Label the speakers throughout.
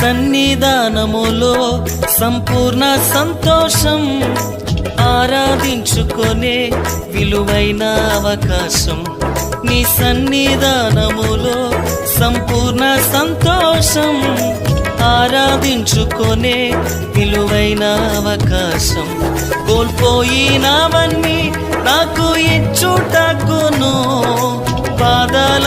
Speaker 1: సన్నిధానములో సంపూర్ణ సంతోషం ఆరాధించుకొనే విలువైన అవకాశం. నీ సన్నిధానములో సంపూర్ణ సంతోషం ఆరాధించుకొనే విలువైన అవకాశం. కోల్పోయినవన్నీ నాకు ఇచ్చుటకును బాధల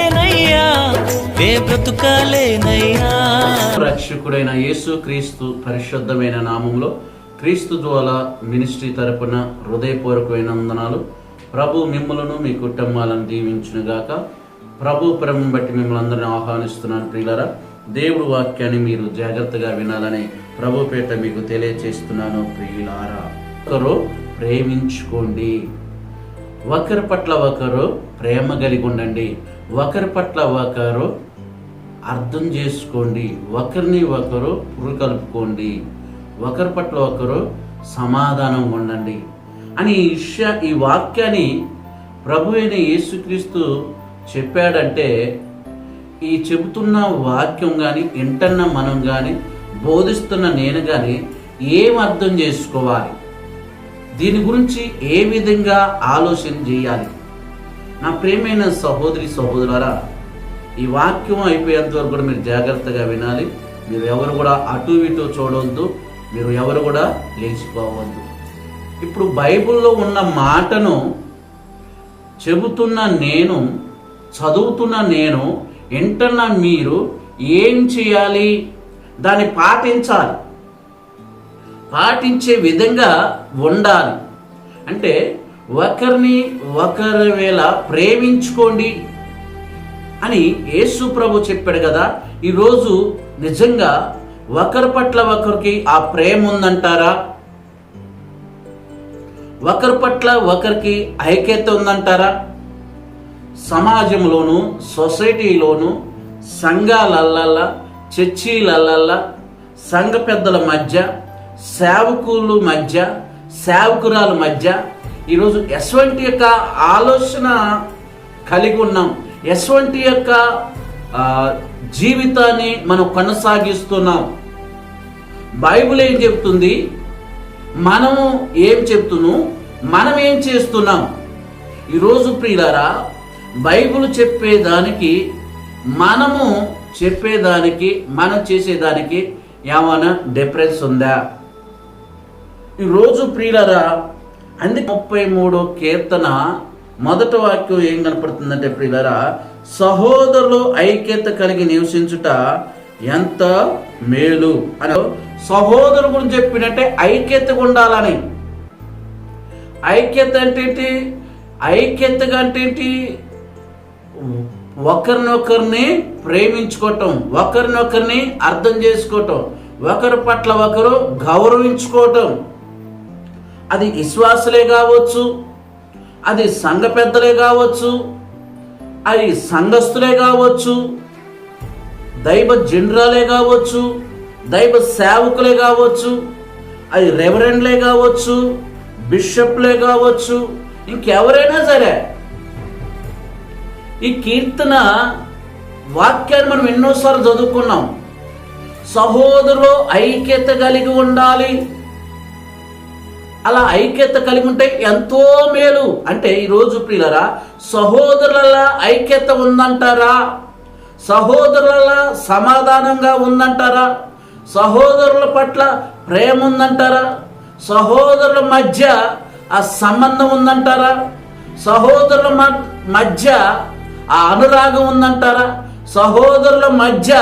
Speaker 1: నే బ్రతుకాలేనయ్యా?
Speaker 2: రక్షకుడైన యేసు క్రీస్తు పరిశుద్ధమైన నామంలో క్రీస్తు ద్వారా మినిస్ట్రీ తరపున హృదయపూర్వకమైన వందనాలు. ప్రభు మిమ్మలను మీ కుటుంబాలను దీవించునుగాక. ప్రభు ప్రేమను బట్టి మిమ్మల్ని అందరిని ఆహ్వానిస్తున్నాను ప్రియులరా. దేవుడు వాక్యాన్ని మీరు జాగ్రత్తగా వినాలని ప్రభు పేట మీకు తెలియచేస్తున్నాను ప్రియులారా. ఒకరు ప్రేమించుకోండి. ఒకరి పట్ల ఒకరు ప్రేమ కలిగి ఉండండి. ఒకరి పట్ల ఒకరు అర్థం చేసుకోండి. ఒకరిని ఒకరు పురుకలుపుకోండి. ఒకరి పట్ల ఒకరు సమాధానం ఉండండి. అని ఈ విషయ ఈ వాక్యాన్ని ప్రభు అయిన యేసుక్రీస్తు చెప్పాడంటే ఈ చెబుతున్న వాక్యం కానీ వింటన్న మనం కానీ బోధిస్తున్న నేను కానీ ఏం అర్థం చేసుకోవాలి? దీని గురించి ఏ విధంగా ఆలోచన చేయాలి? నా ప్రేమైన సహోదరి సహోదరులారా ఈ వాక్యం అయిపోయేంత వరకు కూడా మీరు జాగ్రత్తగా వినాలి. మీరు ఎవరు కూడా అటు ఇటు చూడవద్దు మీరు ఎవరు కూడా లేచిపోవద్దు. ఇప్పుడు బైబిల్లో ఉన్న మాటను చెబుతున్న నేను చదువుతున్న నేను వింటున్న మీరు ఏం చేయాలి? దాన్ని పాటించాలి. పాటించే విధంగా ఉండాలి. అంటే ఒకరిని ఒకరి వేళ ప్రేమించుకోండి. అని యేసు ప్రభు చెప్పాడు కదా ఈరోజు నిజంగా ఒకరి పట్ల ఒకరికి ఆ ప్రేమ ఉందంటారా? ఒకరి పట్ల ఒకరికి ఐక్యత ఉందంటారా? సమాజంలోను సొసైటీలోను సంఘాలల్ల చర్చీలల్ల సంఘ పెద్దల మధ్య సేవకులు మధ్య సేవకురాల మధ్య ఈరోజు ఎటువంటి యొక్క ఆలోచన కలిగి ఉన్నాం. ఎటువంటి యొక్క జీవితాన్ని మనం కొనసాగిస్తున్నాం. బైబిల్ ఏం చెప్తుంది? మనము ఏం చెప్తున్నాం మనం ఏం చేస్తున్నాం? ఈరోజు ప్రియులారా బైబుల్ చెప్పేదానికి మనము చెప్పేదానికి మనం చేసేదానికి ఏమైనా డిఫరెన్స్ ఉందా? ఈరోజు ప్రియులరా అందుకే ముప్పై మూడో కీర్తన మొదటి వాక్యం ఏం కనపడుతుందంటే ప్రియులరా సహోదరులు ఐక్యత కలిగి నివసించుట ఎంత మేలు అని. సహోదరు గురించి చెప్పినట్టే ఐక్యతగా ఉండాలని. ఐక్యత అంటే ఏంటి? ఐక్యతగా అంటే ఏంటి? ఒకరినొకరిని ప్రేమించుకోవటం ఒకరినొకరిని అర్థం చేసుకోవటం ఒకరి పట్ల ఒకరు గౌరవించుకోవటం. అది విశ్వాసులే కావచ్చు అది సంఘ పెద్దలే కావచ్చు అది సంఘస్థులే కావచ్చు దైవ జనరాలే కావచ్చు దైవ సేవకులే కావచ్చు అది రెవరెండ్లే కావచ్చు బిషప్లే కావచ్చు ఇంకెవరైనా సరే ఈ కీర్తన వాక్యాన్ని మనం ఎన్నోసార్లు చదువుకున్నాం. సహోదరులు ఐక్యత కలిగి ఉండాలి. అలా ఐక్యత కలిగి ఉంటే ఎంతో మేలు. అంటే ఈరోజు ప్రియులరా సహోదరుల ఐక్యత ఉందంటారా? సహోదరుల సమాధానంగా ఉందంటారా? సహోదరుల పట్ల ప్రేమ ఉందంటారా? సహోదరుల మధ్య ఆ సంబంధం ఉందంటారా? సహోదరుల మ- మధ్య ఆ అనురాగం ఉందంటారా? సహోదరుల మధ్య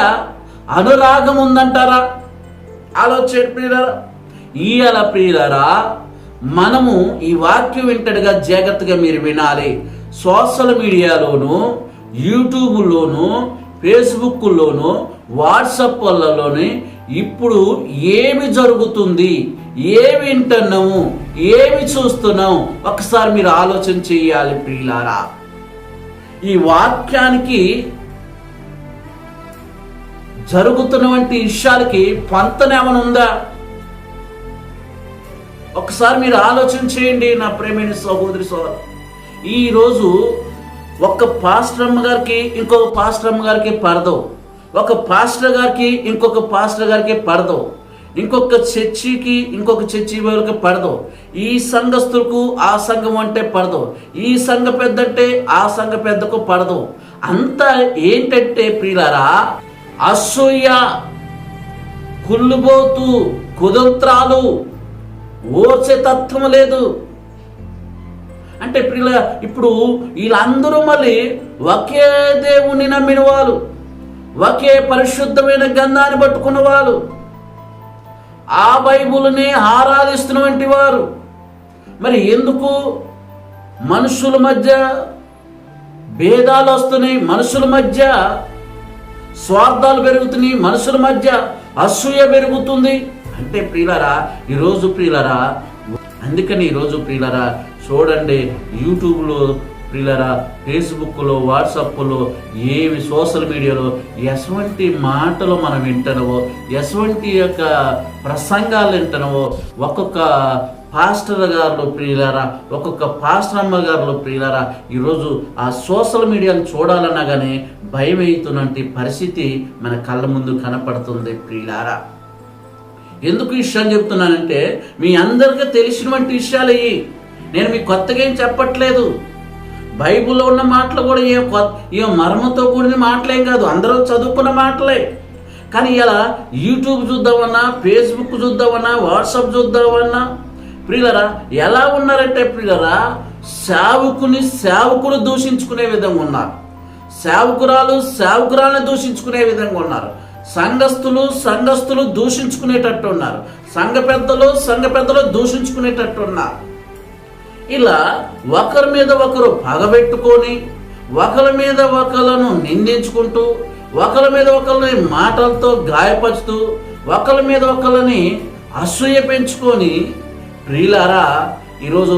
Speaker 2: అనురాగం ఉందంటారా? ఆలోచన ప్రియులరా. ఈయల ప్రియులరా మనము ఈ వాక్యం వింటడుగా జాగ్రత్తగా మీరు వినాలి. సోషల్ మీడియాలోను యూట్యూబ్లోను ఫేస్బుక్లోను వాట్సాప్లలోని ఇప్పుడు ఏమి జరుగుతుంది ఏమి వింటున్నాము ఏమి చూస్తున్నాం ఒకసారి మీరు ఆలోచన చేయాలి ప్రియులారా. ఈ వాక్యానికి జరుగుతున్నటువంటి విషయాలకి పంతనేమనుందా ఉందా? ఒకసారి మీరు ఆలోచన చేయండి నా ప్రేమైన సహోదరి సోదరు. ఈరోజు ఒక పాస్టర్ అమ్మగారికి ఇంకొక పాస్టర్ అమ్మగారికి పడదు. ఒక పాస్టర్ గారికి ఇంకొక పాస్టర్ గారికి పడదు. ఇంకొక చర్చికి ఇంకొక చర్చి వాళ్ళకి పడదు. ఈ సంఘస్థులకు ఆ సంఘం అంటే పడదు. ఈ సంఘ పెద్ద అంటే ఆ సంఘ పెద్దకు పడదు. అంతా ఏంటంటే ప్రియులారా అసూయ కుళ్ళుబోతు కుదంత్రాలు ఓచే తత్వం లేదు. అంటే ప్రియుల ఇప్పుడు వీళ్ళందరూ మళ్ళీ ఒకే దేవుణ్ణి నమ్మిన వాళ్ళు ఒకే పరిశుద్ధమైన గంధాన్ని పట్టుకున్న వాళ్ళు ఆ బైబుల్ని ఆరాధిస్తున్నటువంటి వారు. మరి ఎందుకు మనుషుల మధ్య భేదాలు వస్తున్నాయి? మనుషుల మధ్య స్వార్థాలు పెరుగుతున్నాయి? మనుషుల మధ్య అసూయ పెరుగుతుంది? అంటే ప్రియులరా ఈరోజు ప్రియులరా అందుకని ఈరోజు ప్రియులరా చూడండి యూట్యూబ్లో ప్రియులరా ఫేస్బుక్లో వాట్సాప్లో ఏవి సోషల్ మీడియాలో ఎటువంటి మాటలు మనం వింటనవో ఎటువంటి యొక్క ప్రసంగాలు వింటనవో ఒక్కొక్క పాస్టర్ గారు ప్రియులారా ఒక్కొక్క పాస్టర్ అమ్మ గారు ప్రియులారా ఈరోజు ఆ సోషల్ మీడియాను చూడాలన్నా కానీ భయం అవుతున్నటువంటి పరిస్థితి మన కళ్ళ ముందు కనపడుతుంది ప్రియులారా. ఎందుకు విషయాలు చెప్తున్నానంటే మీ అందరికీ తెలిసినటువంటి విషయాలు ఇవి. నేను మీకు కొత్తగా ఏం చెప్పట్లేదు. బైబిల్లో ఉన్న మాటలు కూడా ఏ కొత్త ఏ మర్మతో కూడిన మాటలేం కాదు. అందరూ చదువుకున్న మాటలే. కానీ ఇలా యూట్యూబ్ చూద్దామన్నా ఫేస్బుక్ చూద్దామన్నా వాట్సాప్ చూద్దామన్నా ప్రియులరా ఎలా ఉన్నారంటే ప్రియులరా సేవకుని సేవకులు దూషించుకునే విధంగా ఉన్నారు. సేవకురాలు సేవకురాలను దూషించుకునే విధంగా ఉన్నారు. సంఘస్థులు సంఘస్థులు దూషించుకునేటట్టు ఉన్నారు సంఘ పెద్దలు సంఘ పెద్దలు దూషించుకునేటట్టు ఉన్నారు ఇలా ఒకరి మీద ఒకరు పగబెట్టుకొని ఒకరి మీద ఒకలను నిందించుకుంటూ ఒకరి మీద ఒకరిని మాటలతో గాయపరుస్తూ ఒకరి మీద ఒకరిని అసూయ పెంచుకొని ప్రియులారా ఈరోజు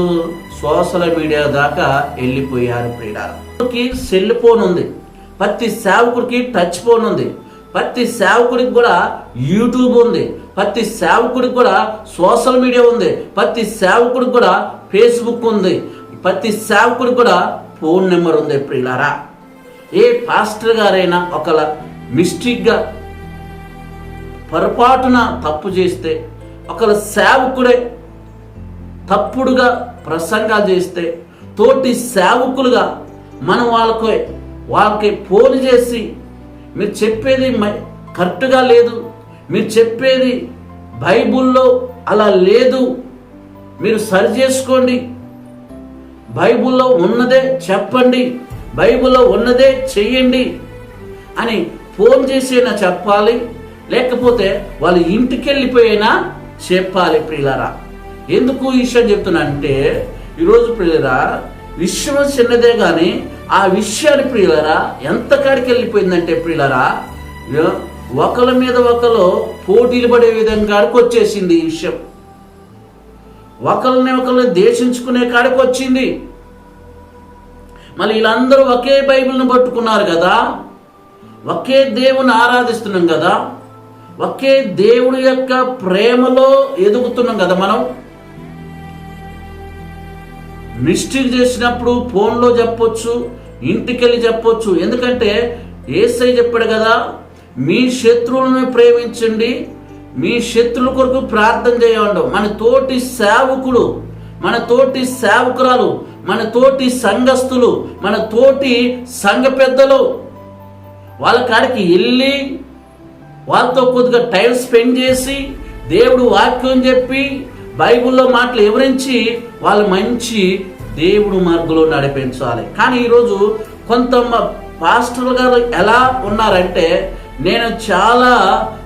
Speaker 2: సోషల్ మీడియా దాకా వెళ్ళిపోయారు ప్రియులారా. సెల్ ఫోన్ ఉంది. ప్రతి సేవకుడికి టచ్ ఫోన్ ఉంది. ప్రతి సేవకుడికి కూడా యూట్యూబ్ ఉంది. ప్రతి సేవకుడికి కూడా సోషల్ మీడియా ఉంది. ప్రతి సేవకుడికి కూడా ఫేస్బుక్ ఉంది. ప్రతి సేవకుడికి కూడా ఫోన్ నెంబర్ ఉంది ప్రియులారా. ఏ పాస్టర్ గారైనా ఒకల మిస్టేక్గా పొరపాటున తప్పు చేస్తే ఒకళ్ళ సేవకుడే తప్పుడుగా ప్రసంగాలు చేస్తే తోటి సేవకులుగా మనం వాళ్ళకి వాళ్ళకి ఫోన్ చేసి మీరు చెప్పేది కరెక్ట్గా లేదు. మీరు చెప్పేది బైబుల్లో అలా లేదు. మీరు సరి చేసుకోండి. బైబిల్లో ఉన్నదే చెప్పండి. బైబిల్లో ఉన్నదే చెయ్యండి అని ఫోన్ చేసైనా చెప్పాలి. లేకపోతే వాళ్ళ ఇంటికి వెళ్ళిపోయినా చెప్పాలి ప్రియులరా. ఎందుకు ఈ విషయం చెప్తున్నా అంటే ఈరోజు ప్రియులరా విశ్వం చిన్నదే కానీ ఆ విషయాన్ని ప్రియులరా ఎంత కాడికి వెళ్ళిపోయిందంటే ప్రియులరా ఒకరి మీద ఒకరు పోటీలు పడే విధంగా వచ్చేసింది ఈ విషయం. ఒకరిని ఒకరిని దేశించుకునే కాడికి వచ్చింది. మళ్ళీ వీళ్ళందరూ ఒకే బైబిల్ని పట్టుకున్నారు కదా. ఒకే దేవుని ఆరాధిస్తున్నాం కదా. ఒకే దేవుడి యొక్క ప్రేమలో ఎదుగుతున్నాం కదా మనం. మిస్టేక్ చేసినప్పుడు ఫోన్లో చెప్పొచ్చు ఇంటికెళ్ళి చెప్పొచ్చు. ఎందుకంటే ఏసై చెప్పాడు కదా మీ శత్రువులను ప్రేమించండి మీ శత్రువుల కొరకు ప్రార్థన చేయండి. మన తోటి సేవకుడు మన తోటి సేవకురాలు మన తోటి సంఘస్థులు మన తోటి సంఘ పెద్దలు వాళ్ళ కాడికి వెళ్ళి వాళ్ళతో కొద్దిగా టైం స్పెండ్ చేసి దేవుడు వాక్యం చెప్పి బైబిల్లో మాటలు వివరించి వాళ్ళు మంచి దేవుడు మార్గంలో నడిపించాలి. కానీ ఈరోజు కొంత మ- పాస్టర్ గారు ఎలా ఉన్నారంటే నేను చాలా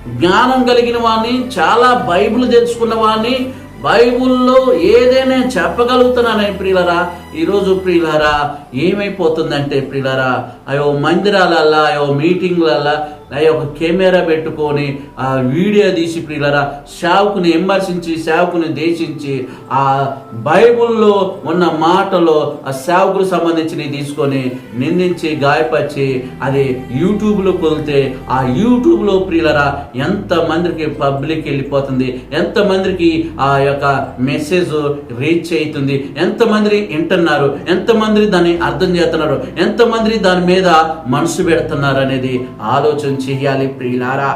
Speaker 2: జ్ఞానం కలిగిన వాడిని చాలా బైబిల్ తెలుసుకున్న వాడిని బైబిల్లో ఏదైనా చెప్పగలుగుతున్నానని ప్రియులరా ఈరోజు ప్రియులరా ఏమైపోతుందంటే ప్రియులరా అయో మందిరాలల్లా అయో మీటింగ్లల్లా ఆ ఒక కెమెరా పెట్టుకొని ఆ వీడియో తీసి ప్రియులరా సేవకుని విమర్శించి సేవకుని దేశించి ఆ బైబిల్లో ఉన్న మాటలో ఆ సేవకుడు సంబంధించినవి తీసుకొని నిందించి గాయపరిచి అది యూట్యూబ్లో కొలితే ఆ యూట్యూబ్లో ప్రియులరా ఎంతమందికి పబ్లిక్ వెళ్ళిపోతుంది ఎంతమందికి ఆ యొక్క మెసేజ్ రీచ్ అవుతుంది ఎంతమంది వింటున్నారు ఎంతమంది దాన్ని అర్థం చేస్తున్నారు ఎంతమంది దాని మీద మనసు పెడుతున్నారు అనేది ఆలోచన చేయాలి ప్రియులారా.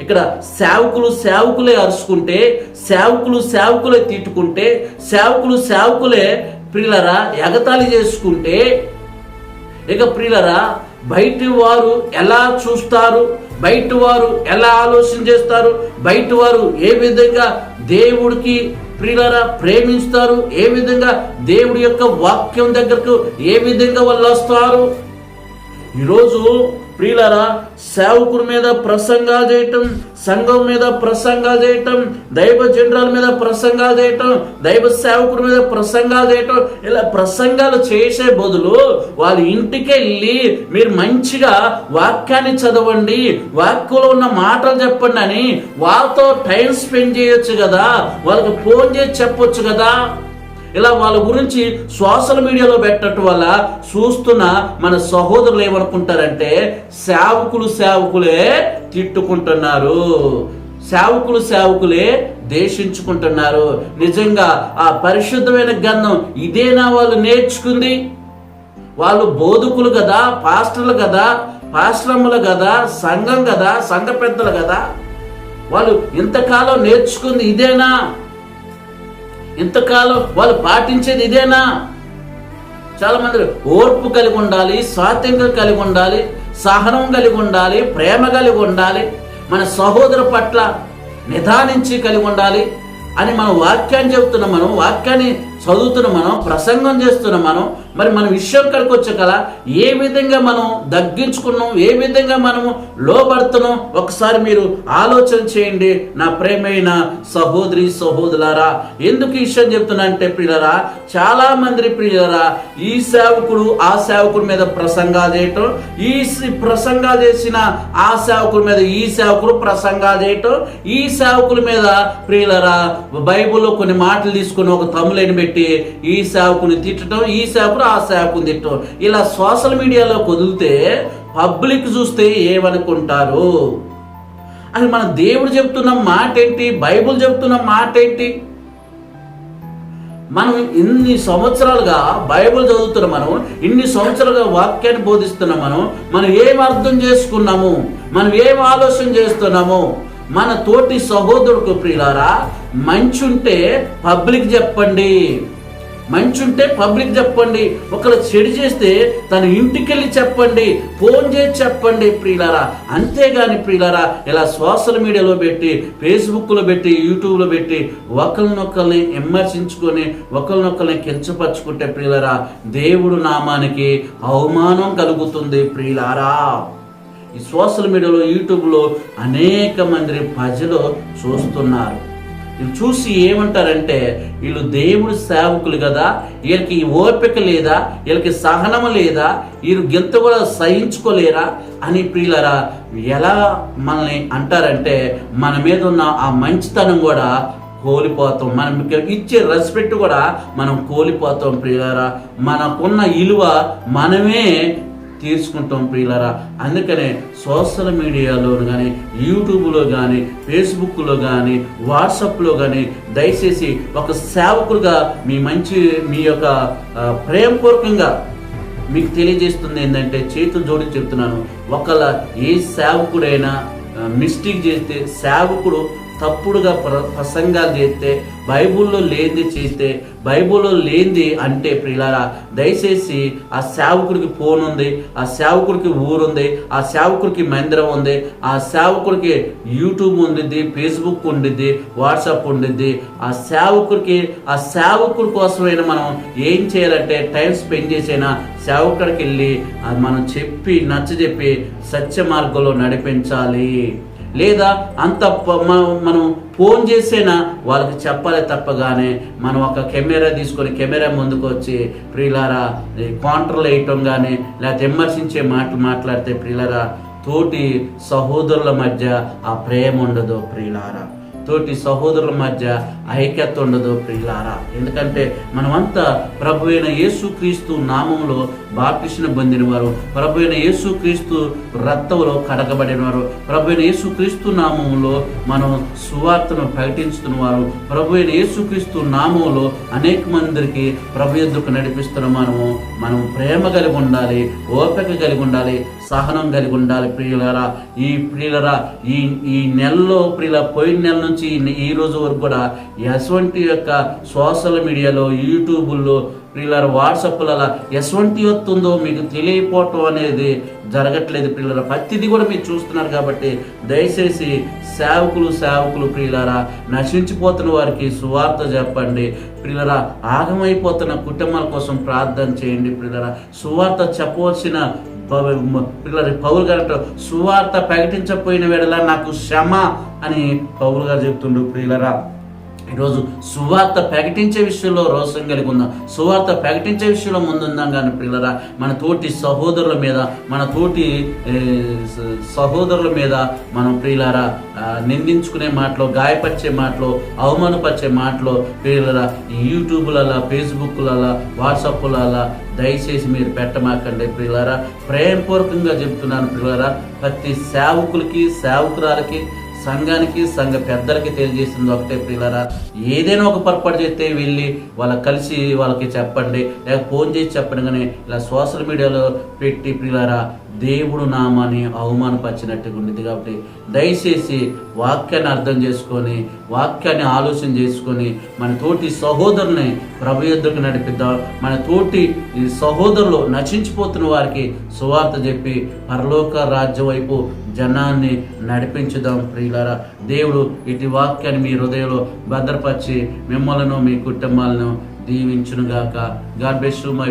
Speaker 2: ఇక్కడ సేవకులు సేవకులే అరుచుకుంటే సేవకులు సేవకులే తిట్టుకుంటే సేవకులు సేవకులే ప్రియులరా ఎగతాళి చేసుకుంటే ఇక ప్రియులరా బయటి వారు ఎలా చూస్తారు బయట వారు ఎలా ఆలోచన చేస్తారు బయట వారు ఏ విధంగా దేవుడికి ప్రియులరా ప్రేమిస్తారు ఏ విధంగా దేవుడి యొక్క వాక్యం దగ్గరకు ఏ విధంగా వాళ్ళు వస్తారు ఈరోజు ప్రియులరా సేవకుడి మీద ప్రసంగాలు చేయటం సంఘం మీద ప్రసంగాలు చేయటం దైవ జనరల్ మీద ప్రసంగాలు చేయటం దైవ సేవకుడి మీద ప్రసంగా చేయటం ఇలా ప్రసంగాలు చేసే బదులు వాళ్ళ ఇంటికి వెళ్ళి మీరు మంచిగా వాక్యాన్ని చదవండి వాక్యంలో ఉన్న మాటలు చెప్పండి అని వాళ్ళతో టైం స్పెండ్ చేయొచ్చు కదా వాళ్ళకి ఫోన్ చేసి చెప్పొచ్చు కదా. ఇలా వాళ్ళ గురించి సోషల్ మీడియాలో పెట్టడం వల్ల చూస్తున్న మన సహోదరులు ఏమనుకుంటారంటే సేవకులు సేవకులే తిట్టుకుంటున్నారు. సేవకులు సేవకులే దేశించుకుంటున్నారు నిజంగా ఆ పరిశుద్ధమైన గంధం ఇదేనా వాళ్ళు నేర్చుకుంది. వాళ్ళు బోధకులు కదా పాస్టర్లు కదా పాశ్రములు కదా సంఘం కదా సంఘ పెద్దలు కదా. వాళ్ళు ఇంతకాలం నేర్చుకుంది ఇదేనా? ఇంతకాలం వాళ్ళు పాటించేది ఇదేనా? చాలా మంది ఓర్పు కలిగి ఉండాలి స్వాతంత్రం కలిగి ఉండాలి సహనం కలిగి ఉండాలి ప్రేమ కలిగి ఉండాలి మన సహోదరు పట్ల నిదానించి కలిగి ఉండాలి అని మనం వాక్యాన్ని చెబుతున్న మనం వాక్యాన్ని చదువుతున్న మనం ప్రసంగం చేస్తున్న మనం మరి మన విషయం కడికి వచ్చే కదా ఏ విధంగా మనం తగ్గించుకున్నాం ఏ విధంగా మనము లోబడుతున్నాం ఒకసారి మీరు ఆలోచన చేయండి. నా ప్రేమైన సహోదరి సహోదరులారా ఎందుకు ఈ విషయం చెప్తున్నా అంటే ప్రియులరా చాలా మంది ప్రియులరా ఈ సేవకుడు ఆ సేవకుడి మీద ప్రసంగాలు చేయటం ఈ సి- ప్రసంగాలు చేసిన ఆ సేవకుడి మీద ఈ సేవకుడు ప్రసంగాలు చేయటం ఈ సేవకుల మీద ప్రియులరా బైబిల్లో కొన్ని మాటలు తీసుకుని ఒక తమ్ములేని పెట్టి ఈ సేవకుని తిట్టడం ఈ సేవకుడు ఆ సేవకుని తిట్టడం ఇలా సోషల్ మీడియాలో కుదిలితే పబ్లిక్ చూస్తే ఏమనుకుంటారు? అని మన దేవుడు చెప్తున్న మాట ఏంటి బైబిల్ చెప్తున్న మాట ఏంటి మనం ఇన్ని సంవత్సరాలుగా బైబిల్ చదువుతున్నాం మనం ఇన్ని సంవత్సరాలుగా వాక్యాన్ని బోధిస్తున్నాం మనం మనం ఏం అర్థం చేసుకున్నాము? మనం ఏం ఆలోచన చేస్తున్నాము? మన తోటి సహోదరుడు ప్రియులారా మంచి ఉంటే పబ్లిక్ చెప్పండి. మంచి ఉంటే పబ్లిక్ చెప్పండి ఒకరు చెడు చేస్తే తన ఇంటికి వెళ్ళి చెప్పండి ఫోన్ చేసి చెప్పండి ప్రియులారా. అంతేగాని ప్రియులారా ఇలా సోషల్ మీడియాలో పెట్టి ఫేస్బుక్లో పెట్టి యూట్యూబ్లో పెట్టి ఒకరినొకరిని విమర్శించుకొని ఒకరినొకరిని కించపరుచుకుంటే ప్రియులారా దేవుడు నామానికి అవమానం కలుగుతుంది ప్రియులారా. ఈ సోషల్ మీడియాలో యూట్యూబ్లో అనేక మంది ప్రజలు చూస్తున్నారు. వీళ్ళు చూసి ఏమంటారంటే వీళ్ళు దేవుడు సేవకులు కదా వీళ్ళకి ఓపిక లేదా వీళ్ళకి సహనము లేదా వీళ్ళు గింత కూడా సహించుకోలేరా అని ప్రియులరా ఎలా మనల్ని అంటారంటే మన మీద ఉన్న ఆ మంచితనం కూడా కోల్పోతాం. మనం ఇచ్చే రెస్పెక్ట్ కూడా మనం కోల్పోతాం ప్రియులారా. మనకున్న విలువ మనమే తీర్చుకుంటాం ప్రియులరా. అందుకనే సోషల్ మీడియాలో కానీ యూట్యూబ్లో కానీ ఫేస్బుక్లో కానీ వాట్సాప్లో కానీ దయచేసి ఒక సేవకులుగా మీ మంచి మీ యొక్క ప్రేమపూర్వకంగా మీకు తెలియజేస్తుంది ఏంటంటే చేతులు జోడించి చెప్తున్నాను. ఒకళ్ళ ఏ సేవకుడైనా మిస్టేక్ చేస్తే సేవకుడు తప్పుడుగా ప్ర ప్రసంగాలు చేస్తే బైబిల్లో లేనిది చేస్తే బైబిల్లో లేనిది అంటే ప్రియులారా దయచేసి ఆ సేవకుడికి ఫోన్ ఉంది ఆ సేవకుడికి ఊరుంది ఆ సేవకుడికి మందిరం ఉంది ఆ సేవకుడికి యూట్యూబ్ ఉండిద్ది ఫేస్బుక్ ఉండిద్ది వాట్సాప్ ఉండిద్ది ఆ సేవకుడికి ఆ సేవకుడి కోసమైనా మనం ఏం చేయాలంటే టైం స్పెండ్ చేసైనా సేవకుడికి వెళ్ళి అది మనం చెప్పి నచ్చజెప్పి సత్య మార్గంలో నడిపించాలి. లేదా అంత మనం ఫోన్ చేసేనా? వాళ్ళకి చెప్పాలి తప్పగానే మనం ఒక కెమెరా తీసుకొని కెమెరా ముందుకు వచ్చి ప్రియులారా ఈ కౌంటర్లు వేయటం కానీ లేకపోతే విమర్శించే మాటలు మాట్లాడితే ప్రియులారా తోటి సహోదరుల మధ్య ఆ ప్రేమ ఉండదు ప్రియులారా. తోటి సహోదరుల మధ్య ఐక్యత ఉండదు ప్రియులారా. ఎందుకంటే మనమంతా ప్రభు అయిన యేసుక్రీస్తు నామంలో బాప్టిషన్ పొందిన వారు ప్రభు అయిన యేసుక్రీస్తు రక్తంలో కడగబడిన వారు ప్రభు అయిన యేసుక్రీస్తు నామంలో మనం సువార్తను ప్రకటించుతున్న వారు ప్రభు అయిన యేసుక్రీస్తు నామంలో అనేక మందికి ప్రభు ఎద్దుకు నడిపిస్తున్న మనము. మనం ప్రేమ కలిగి ఉండాలి ఓపిక కలిగి ఉండాలి సహనం కలిగి ఉండాలి ప్రియులరా. ఈ ప్రియులరా ఈ ఈ నెలలో ప్రియుల పోయిన నెల నుంచి ఈ- రోజు వరకు కూడా ఎటువంటి యొక్క సోషల్ మీడియాలో యూట్యూబుల్లో పిల్లల వాట్సాప్లలో ఎటువంటి వస్తుందో మీకు తెలియపోవటం అనేది జరగట్లేదు పిల్లల ప్రతిదీ కూడా మీరు చూస్తున్నారు కాబట్టి దయచేసి సేవకులు సేవకులు ప్రియులారా నశించిపోతున్న వారికి సువార్త చెప్పండి. ప్రియులరా ఆగమైపోతున్న కుటుంబాల కోసం ప్రార్థన చేయండి ప్రియులరా. సువార్త చెప్పవలసిన పౌ- పౌరు గారు అంటారు, సువార్త ప్రకటించకపోయిన వేడలా నాకు శమ అని పౌరు గారు చెప్తుండ్రు ప్రియులరా. ఈరోజు సువార్త ప్రకటించే విషయంలో రోషం కలిగి ఉందాం. సువార్త ప్రకటించే విషయంలో ముందుందాం కానీ పిల్లరా మన తోటి సహోదరుల మీద మన తోటి సహోదరుల మీద మనం ప్రియులారా నిందించుకునే మాటలు గాయపరిచే మాటలో అవమానపరిచే మాటలో ప్రియులరా ఈ యూట్యూబ్లలో ఫేస్బుక్లలో వాట్సాప్లలో దయచేసి మీరు పెట్టమాకండి ప్రియులారా. ప్రేమపూర్వకంగా చెప్తున్నాను ప్రియులారా ప్రతి సేవకులకి సేవకురాలకి సంఘానికి సంఘ పెద్దలకి తెలియజేసింది ఒకటే పిల్లరా ఏదైనా ఒక పొరపాటు చేస్తే వెళ్ళి వాళ్ళకి కలిసి వాళ్ళకి చెప్పండి లేక ఫోన్ చేసి చెప్పండి కానీ ఇలా సోషల్ మీడియాలో పెట్టి పిల్లరా దేవుడు నామాన్ని అవమానపరిచినట్టుగా ఉండేది కాబట్టి దయచేసి వాక్యాన్ని అర్థం చేసుకొని వాక్యాన్ని ఆలోచన చేసుకొని మన తోటి సహోదరుని ప్రభు నడిపిద్దాం. మన తోటి ఈ సహోదరులు నశించిపోతున్న వారికి సువార్త చెప్పి పరలోక రాజ్యం వైపు జనాన్ని నడిపించుదాం ప్రియులరా. దేవుడు ఇటు వాక్యాన్ని మీ హృదయంలో భద్రపరిచి మిమ్మల్ని మీ కుటుంబాలను దీవించునుగాక. God బెస్ my